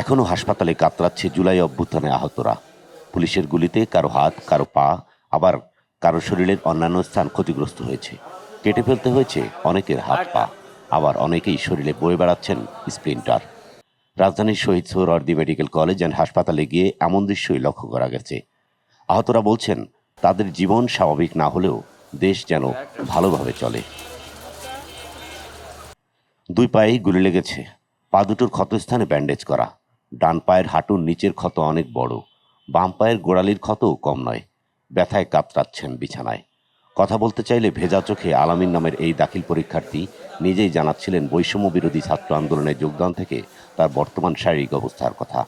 এখনও হাসপাতালে কাতরাচ্ছে জুলাই অভ্যুত্থানে আহতরা। পুলিশের গুলিতে কারও হাত, কারও পা, আবার কারও শরীরের অন্যান্য স্থান ক্ষতিগ্রস্ত হয়েছে। কেটে ফেলতে হয়েছে অনেকের হাত, পা, আবার অনেকেই শরীরে বয়ে বেড়াচ্ছেন স্প্লিন্টার রাজধানীর Shaheed Suhrawardy medical college and হাসপাতালে গিয়ে এমন দৃশ্যই লক্ষ্য করা গেছে। আহতরা বলছেন, তাদের জীবন স্বাভাবিক না হলেও দেশ যেন ভালোভাবে চলে। দুই পায়েই গুলি লেগেছে। পা দুটোর ক্ষতস্থানে ব্যান্ডেজ করা। ডান পায়ের হাঁটুর নিচের ক্ষত অনেক বড়, বাম পায়ের গোড়ালির ক্ষতও কম নয়। ব্যথায় কাতরাচ্ছেন বিছানায়। কথা বলতে চাইলে ভেজা চোখে আলামিন নামের এই দাখিল পরীক্ষার্থী নিজেই জানাচ্ছিলেন বৈষম্য বিরোধী ছাত্র আন্দোলনে যোগদান থেকে তার বর্তমান শারীরিক অবস্থার কথা।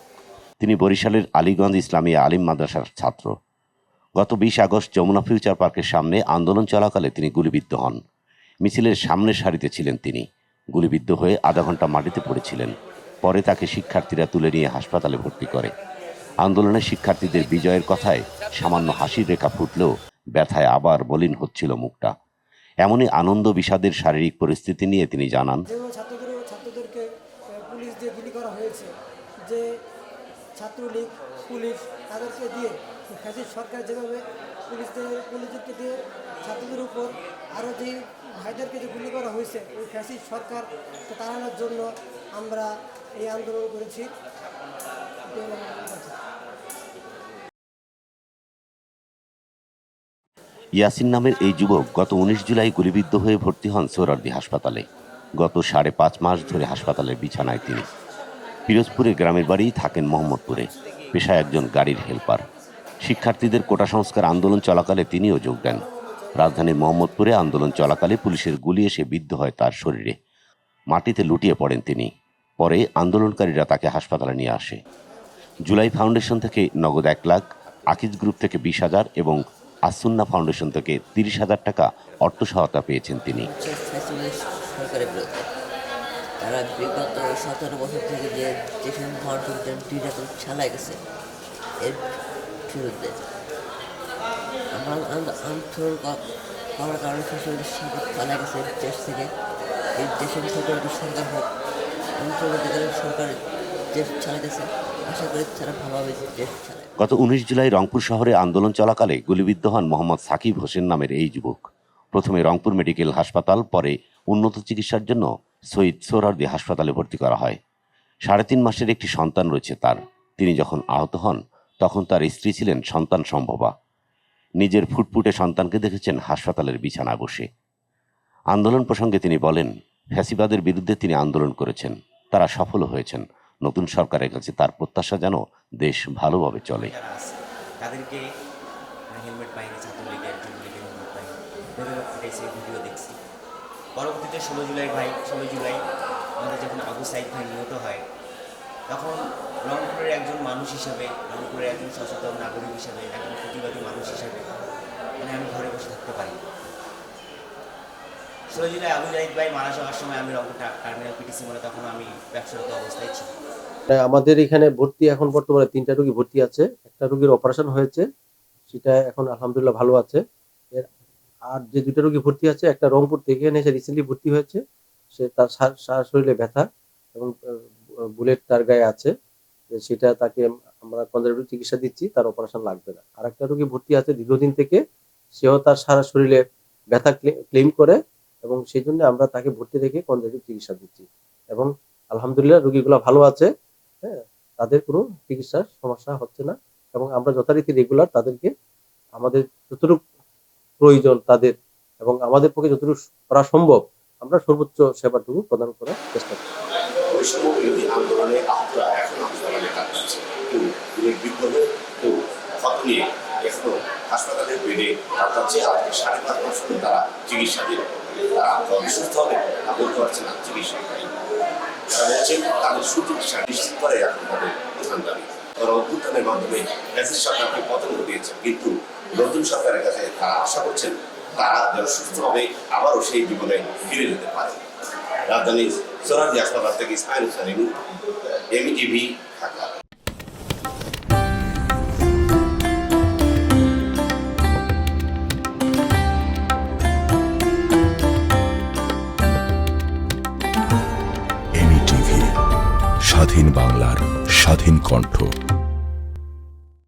তিনি বরিশালের আলীগঞ্জ ইসলামিয়া আলিম মাদ্রাসার ছাত্র। গত বিশ আগস্ট যমুনা ফিউচার পার্কের সামনে আন্দোলন চলাকালে তিনি গুলিবিদ্ধ হন। মিছিলের সামনের সারিতে ছিলেন তিনি। গুলিবিদ্ধ হয়ে আধা ঘণ্টা মাটিতে পড়েছিলেন। পরে তাকে শিক্ষার্থীরা তুলে নিয়ে হাসপাতালে ভর্তি করে। আন্দোলনে শিক্ষার্থীদের বিজয়ের কথায় সামান্য হাসির রেখা ফুটলেও ব্যথায় আবার বলিন হচ্ছিল মুখটা। এমনই আনন্দ বিষাদের শারীরিক পরিস্থিতি নিয়ে তিনি জানান। ছাত্রলীগ, পুলিশ তাদেরকে দিয়ে ফ্যাসিস্ট সরকার যেভাবে পুলিশদের, পুলিশদেরকে দিয়ে ছাত্রদের উপর আরও যে ভাইদেরকে যে গুলি করা হয়েছে, ওই ফ্যাসিস্ট সরকারকে তাড়ানোর জন্য আমরা এই আন্দোলন করেছি। ইয়াসিন নামের এই যুবক গত উনিশ জুলাই গুলিবিদ্ধ হয়ে ভর্তি হন সোহরার্দি হাসপাতালে। গত সাড়ে পাঁচ মাস ধরে হাসপাতালের বিছানায় তিনি। পিরোজপুরে গ্রামের বাড়ি থাকেন মোহাম্মদপুরে। পেশায় একজন গাড়ির হেল্পার। শিক্ষার্থীদের কোটা সংস্কার আন্দোলন চলাকালে তিনিও যোগ দেন। রাজধানীর মোহাম্মদপুরে আন্দোলন চলাকালে পুলিশের গুলি এসে বিদ্ধ হয় তার শরীরে। মাটিতে লুটিয়ে পড়েন তিনি। পরে আন্দোলনকারীরা তাকে হাসপাতালে নিয়ে আসে। জুলাই ফাউন্ডেশন থেকে নগদ এক লাখ, আকিজ গ্রুপ থেকে বিশ হাজার এবং আসুন্না ফাউন্ডেশন থেকে তিরিশ হাজার টাকা অর্থ সহায়তা পেয়েছেন তিনি। তারা বিগত সতেরো বছর থেকে যে গেছে, এর আন্দো- আন্দোলন করার কারণে সরকার চালাই গেছে দেশ থেকে। এই দেশের সরকারের সরকার হোক অন্তর্বর্তীকালীন সরকার দেশ আশা করি তারা ভালোভাবে দেশ চালায়। গত উনিশ জুলাই রংপুর শহরে আন্দোলন চলাকালে গুলিবিদ্ধ হন মোহাম্মদ সাকিব হোসেন নামের এই যুবক। প্রথমে রংপুর মেডিকেল হাসপাতাল, পরে উন্নত চিকিৎসার জন্য শহীদ সোহরার্দি হাসপাতালে ভর্তি করা হয়। সাড়ে তিন মাসের একটি সন্তান রয়েছে তার। তিনি যখন আহত হন, তখন তার স্ত্রী ছিলেন সন্তান সম্ভবা। নিজের ফুটফুটে সন্তানকে দেখেছেন হাসপাতালের বিছানা বসে। আন্দোলন প্রসঙ্গে তিনি বলেন, ফ্যাসিবাদের বিরুদ্ধে তিনি আন্দোলন করেছেন, তারা সফল হয়েছেন। নতুন সরকারের কাছে তার প্রত্যাশা যেন দেশ ভালোভাবে চলে। তাদেরকে যুবলীগের হেলমেট পাইনি ভেতরে ভিডিও দেখছি। পরবর্তীতে ষোলো জুলাই ভাই, ষোলো জুলাই আমাদের যখন আবু সাইদ ভাই নিহত হয়, তখন রংপুরের একজন মানুষ হিসাবে, রংপুরের একজন সচেতন নাগরিক হিসেবে একজন মানুষ হিসেবে। মানে আমি ঘরে বসে থাকতে পারি। ষোলো আবু জাহিদ ভাই মারা যাওয়ার সময় আমি রংপুর টার্মিনাল পিটিসি মনে তখন আমি ব্যবসারত অবস্থায় ছিলাম। আমাদের এখানে ভর্তি এখন বর্তমানে তিনটা রোগী ভর্তি আছে। একটা রোগীর অপারেশন হয়েছে, সেটা এখন আলহামদুলিল্লাহ ভালো আছে। এর আর যে দুটো রোগী ভর্তি আছে, একটা রংপুর থেকে এনে এসে রিসেন্টলি ভর্তি হয়েছে। সে তার সা- সারা শরীরে ব্যথা এবং বুলেট তার গায়ে আছে। সেটা তাকে আমরা কনজারভেটিভ চিকিৎসা দিচ্ছি, তার অপারেশন লাগবে না। আর একটা রোগী ভর্তি আছে দীর্ঘদিন থেকে, সেও তার সারা শরীরে ব্যথা ক্লেম করে এবং সেই জন্য আমরা তাকে ভর্তি রেখে কনজারভেটিভ চিকিৎসা দিচ্ছি। এবং আলহামদুলিল্লাহ রোগীগুলো ভালো আছে হ্যাঁ তাদের কোনো চিকিৎসার সমস্যা হচ্ছে না এবং আমরা যথারীতি রেগুলার তাদেরকে আমাদের যতটুকু প্রয়োজন তাদের এবং আমাদের পক্ষে যতটুকু করা সম্ভব আমরা সর্বোচ্চ সেবাটুকু প্রদান করার চেষ্টা করি বৈষম্য বিরোধী আন্দোলনে আহতরা এখন হাসপাতালে কাটাচ্ছে কেউ গুলির বিক্ষোভে কেউ ক্ষত নিয়ে এখনও হাসপাতালের বেডে কাটাচ্ছে আজকে সাড়ে পাঁচ মাস ধরে তারা চিকিৎসা দিল তারা সুস্থ হবে, তা বলতে পারছে না চিকিৎসা তারা বলছেন, তাদের সুচিকিৎসা নিশ্চিত করে এখন তাদের প্রধান দাবি। তারা অভ্যুত্থানের মাধ্যমে ফ্যাসিস্ট সরকারকে পতন ঘটিয়েছে, কিন্তু নতুন সরকারের কাছে তারা আশা করছেন, তারা যেন সুস্থভাবে আবারও সেই জীবনে ফিরে যেতে পারে। রাজধানীর সোরাজি হাসপাতাল থেকে এবং এমটিভি ঢাকা। স্বাধীন বাংলার স্বাধীন কণ্ঠ।